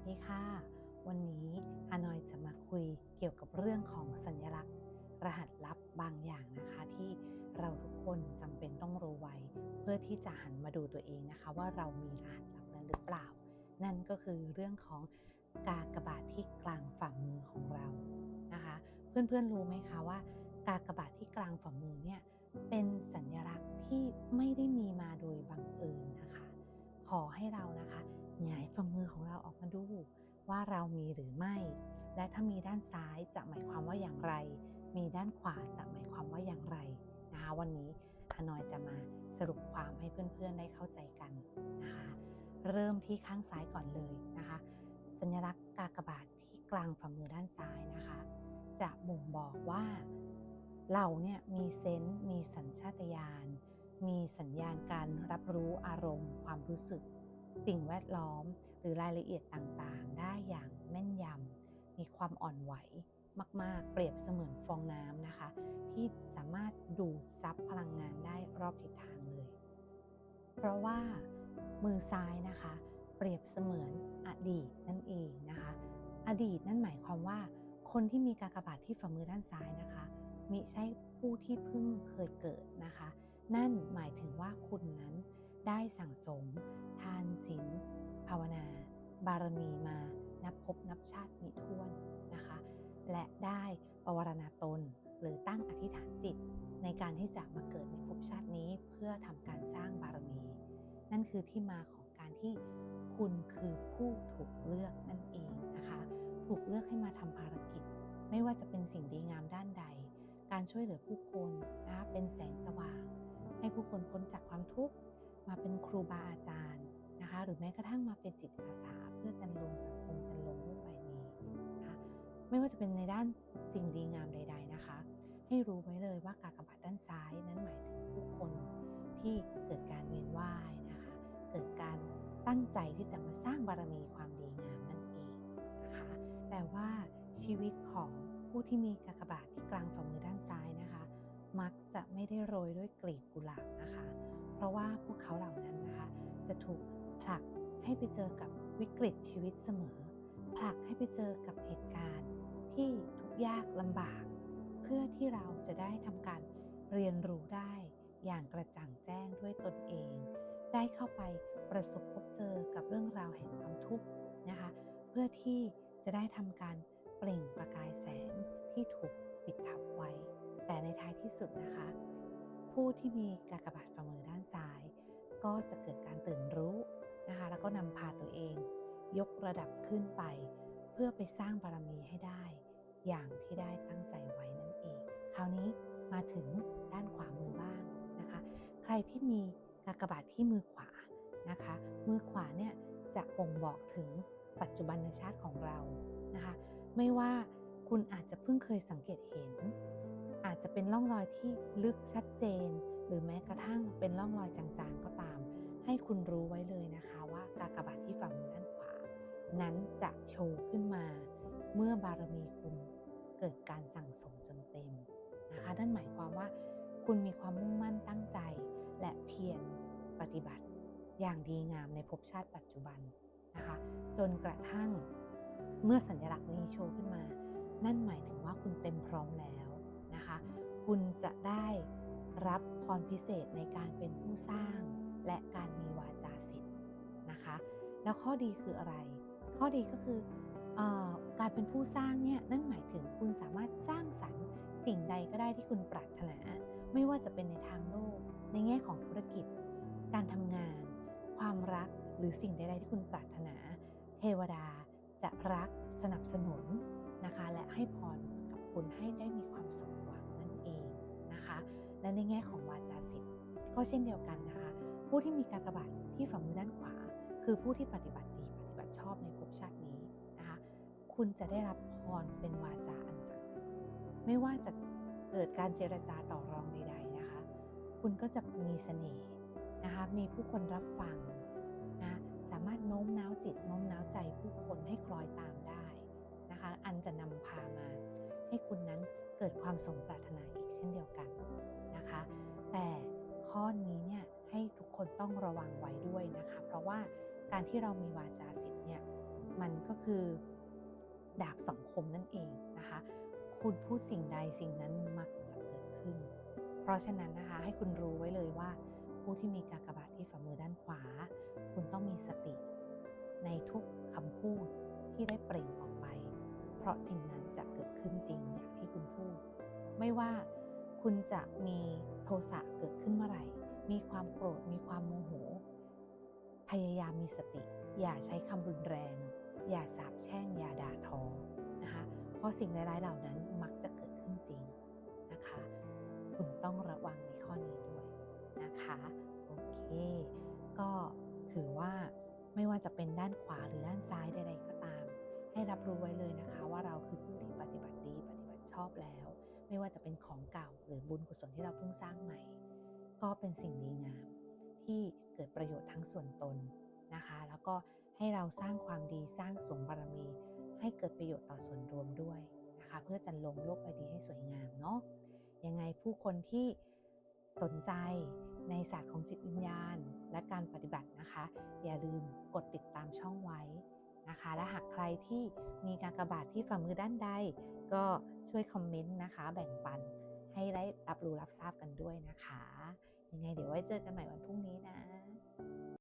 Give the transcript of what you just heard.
สดีค่ะ วันนี้ฮานอยจะมาคุยเกี่ยวกับเรื่องของสัญลักษณ์ รหัสลับบางอย่างนะคะ ที่เราทุกคนจำเป็นต้องรู้ไว้ เพื่อที่จะหันมาดูตัวเองนะคะ ว่าเรามีรหัสลับนั้นหรือเปล่า นั่นก็คือเรื่องของกากบาทที่กลางฝ่ามือของเรานะคะ เพื่อนๆรู้ไหมคะว่า กากบาทที่กลางฝ่ามือเนี่ยเป็นสัญลักษณ์ หรือไม่ และถ้ามีด้านซ้ายจะหมายความว่าอย่างไร มีด้านขวาจะหมายความว่าอย่างไรนะคะวันนี้ฮานอยจะมาสรุปความให้เพื่อนๆได้เข้าใจกันนะคะ เริ่มที่ข้างซ้ายก่อนเลยนะคะ สัญลักษณ์กากบาทที่กลางฝ่ามือด้านซ้ายนะคะ จะบ่งบอกว่าเราเนี่ยมีเซนส์มีสัญชาตญาณมีสัญญาณการรับรู้อารมณ์ ความรู้สึก สิ่งแวดล้อม หรือรายละเอียดต่างๆ อย่างแม่นยำมีความอ่อนไหวมาก ๆ เปรียบเสมือนฟองน้ำนะคะ ที่สามารถดูดซับพลังงานได้รอบทิศทางเลย เพราะว่ามือซ้ายนะคะ เปรียบเสมือนอดีตนั่นเองนะคะ อดีตนั่นหมายความว่า คนที่มีกากบาทที่ฝ่ามือด้านซ้ายนะคะมิใช่ผู้ที่เพิ่งเคยเกิดนะคะ นั่นหมายถึงว่าคุณนั้นได้สั่งสม ทานศีลภาวนา บารมีมา นับพบนับชาติมิถ้วนนะคะ และได้ปวารณาตนหรือตั้งอธิษฐานจิต ในการที่จะมาเกิดในภพชาตินี้เพื่อทำการสร้างบารมี นั่นคือที่มาของการที่คุณคือผู้ถูกเลือกนั่นเองนะคะ ถูกเลือกให้มาทำภารกิจ ไม่ว่าจะเป็นสิ่งดีงามด้านใด การช่วยเหลือผู้คนนะคะเป็นแสงสว่าง ให้ผู้คนพ้นจากความทุกข์มาเป็นครูบาอาจารย์นะคะ หรือแม้กระทั่งมาเป็นจิตอาสาเพื่อจันลงสังคม ไม่ว่าจะเป็นในด้านสิ่งดีงามใด ๆนะคะ ให้รู้ไว้เลยว่ากากบาทด้านซ้ายนั้นหมายถึงผู้คนที่เกิดการเวียนว่ายนะคะ เกิดการตั้งใจที่จะมาสร้างบารมีความดีงามนั่นเองนะคะ แต่ว่าชีวิตของผู้ที่มีกากบาทที่กลางฝ่ามือด้านซ้ายนะคะ มักจะไม่ได้โรยด้วยกลีบกุหลาบนะคะ เพราะว่าพวกเขาเหล่านั้นนะคะ จะถูกผลักให้ไปเจอกับวิกฤตชีวิตเสมอ ผลักให้ไปเจอกับเหตุการณ์ ที่ทุกยากลำบาก เพื่อที่เราจะได้ทำการเรียนรู้ได้อย่างกระจ่างแจ้งด้วยตนเอง ได้เข้าไปประสบพบเจอกับเรื่องราวแห่งความทุกข์นะคะ เพื่อที่จะได้ทำการเปล่งประกายแสงที่ถูกปิดทับไว้ แต่ในท้ายที่สุดนะคะ ผู้ที่มีกากบาทฝ่ามือด้านซ้าย ก็จะเกิดการตื่นรู้นะคะ แล้วก็นำพาตัวเอง ยกระดับขึ้นไป เพื่อไปสร้างบารมีให้ได้ อย่างที่ได้ตั้งใจไว้นั่นเอง คราวนี้มาถึงด้านขวามือบ้างนะคะ ใครที่มีกากบาทที่มือขวานะคะ มือขวาเนี่ยจะบ่งบอกถึงปัจจุบันชาติของเรานะคะ ไม่ว่าคุณอาจจะเพิ่งเคยสังเกตเห็น อาจจะเป็นร่องรอยที่ลึกชัดเจน หรือแม้กระทั่งเป็นร่องรอยจางๆก็ตาม ให้คุณรู้ไว้เลยนะคะว่ากากบาทที่ฝ่ามือด้านขวา นั้นจะโชว์ขึ้น กิดการสั่งสมจนเต็มนะคะนั่นหมายความว่าคุณมีความมุ่งมั่นตั้งใจ และเพียรปฏิบัติ อย่างดีงามในภพชาติปัจจุบันนะคะจนกระทั่งเมื่อสัญลักษณ์นี้โชว์ขึ้นมา นั่นหมายถึงว่าคุณเต็มพร้อมแล้วนะคะ คุณจะได้รับพรพิเศษในการเป็นผู้สร้าง และการมีวาจาสิทธิ์นะคะ แล้วข้อดีคืออะไร ข้อดีก็คืออการ เป็นผู้สร้างเนี่ยนั่นหมายถึงคุณสามารถสร้างสรรค์ สิ่งใดก็ได้ที่คุณปรารถนา ไม่ว่าจะเป็นในทางโลก ในแง่ของธุรกิจ การทำงาน ความรักหรือสิ่งใด ๆ ที่คุณปรารถนา เทวดาจะรักสนับสนุนนะคะ และให้พรกับคุณให้ได้มีความสมหวังนั่นเองนะคะ และในแง่ของวาจาสิทธิ์ก็เช่นเดียวกันนะคะ ผู้ที่มีการกระบาทที่ฝ่ามือด้านขวา คือผู้ที่ปฏิบัติดีปฏิบัติชอบใน คุณจะได้รับพรเป็นวาจาอันศักดิ์สิทธิ์ไม่ว่าจะเกิดการเจรจาต่อรองใด ๆนะคะ คุณก็จะมีเสน่ห์นะคะมีผู้คนรับฟังนะสามารถโน้มน้าวจิตโน้มน้าวใจผู้คนให้คล้อยตามได้นะคะอันจะนำพามา ให้คุณนั้นเกิดความสมปรารถนาอีกเช่นเดียวกันนะคะ แต่ข้อนี้เนี่ยให้ทุกคนต้องระวังไว้ด้วยนะคะ เพราะว่าการที่เรามีวาจาสิทธิ์เนี่ยมันกันก็คือ ดาบสองคมนั่นเองนะคะ คุณพูดสิ่งใดสิ่งนั้นมักจะเกิดขึ้น เพราะฉะนั้นนะคะให้คุณรู้ไว้เลยว่า ผู้ที่มีกากบาทที่ฝ่ามือด้านขวา คุณต้องมีสติ ในทุกคำพูดที่ได้เปล่งออกไป เพราะสิ่งนั้นจะเกิดขึ้นจริงอย่างที่คุณพูด ไม่ว่าคุณจะมีโทสะเกิดขึ้นเมื่อไหร่ มีความโกรธ มีความโมโห พยายามมีสติ อย่าใช้คำรุนแรง อย่าสาบแช่งอย่าด่าทอนะคะเพราะสิ่งร้ายๆเหล่านั้นมักจะเกิดขึ้นจริงนะคะ คุณต้องระวังในข้อนี้ด้วยนะคะโอเค ก็ถือว่าไม่ว่าจะเป็นด้านขวาหรือด้านซ้ายใดๆก็ตาม ให้รับรู้ไว้เลยนะคะ ว่าเราคือผู้ที่ปฏิบัติดีปฏิบัติชอบแล้ว ไม่ว่าจะเป็นของเก่าหรือบุญกุศลที่เราเพิ่งสร้างใหม่ ก็เป็นสิ่งดีงามที่เกิดประโยชน์ทั้งส่วนตนนะคะ แล้วก็ ให้เราสร้างความดีสร้างสมบารมี ให้เกิดประโยชน์ต่อส่วนรวมด้วยนะคะ เพื่อจันลงโลกใบนี้ให้สวยงามเนาะยังไงผู้คนที่สนใจในศาสตร์ของจิตวิญญาณ และการปฏิบัตินะคะ อย่าลืมกดติดตามช่องไว้นะคะ และหากใครที่มีการกระบาทที่ฝ่ามือด้านใด ก็ช่วยคอมเมนต์นะคะ แบ่งปันให้ได้รับรู้รับทราบกันด้วยนะคะ ยังไงเดี๋ยวไว้เจอกันใหม่วันพรุ่งนี้นะ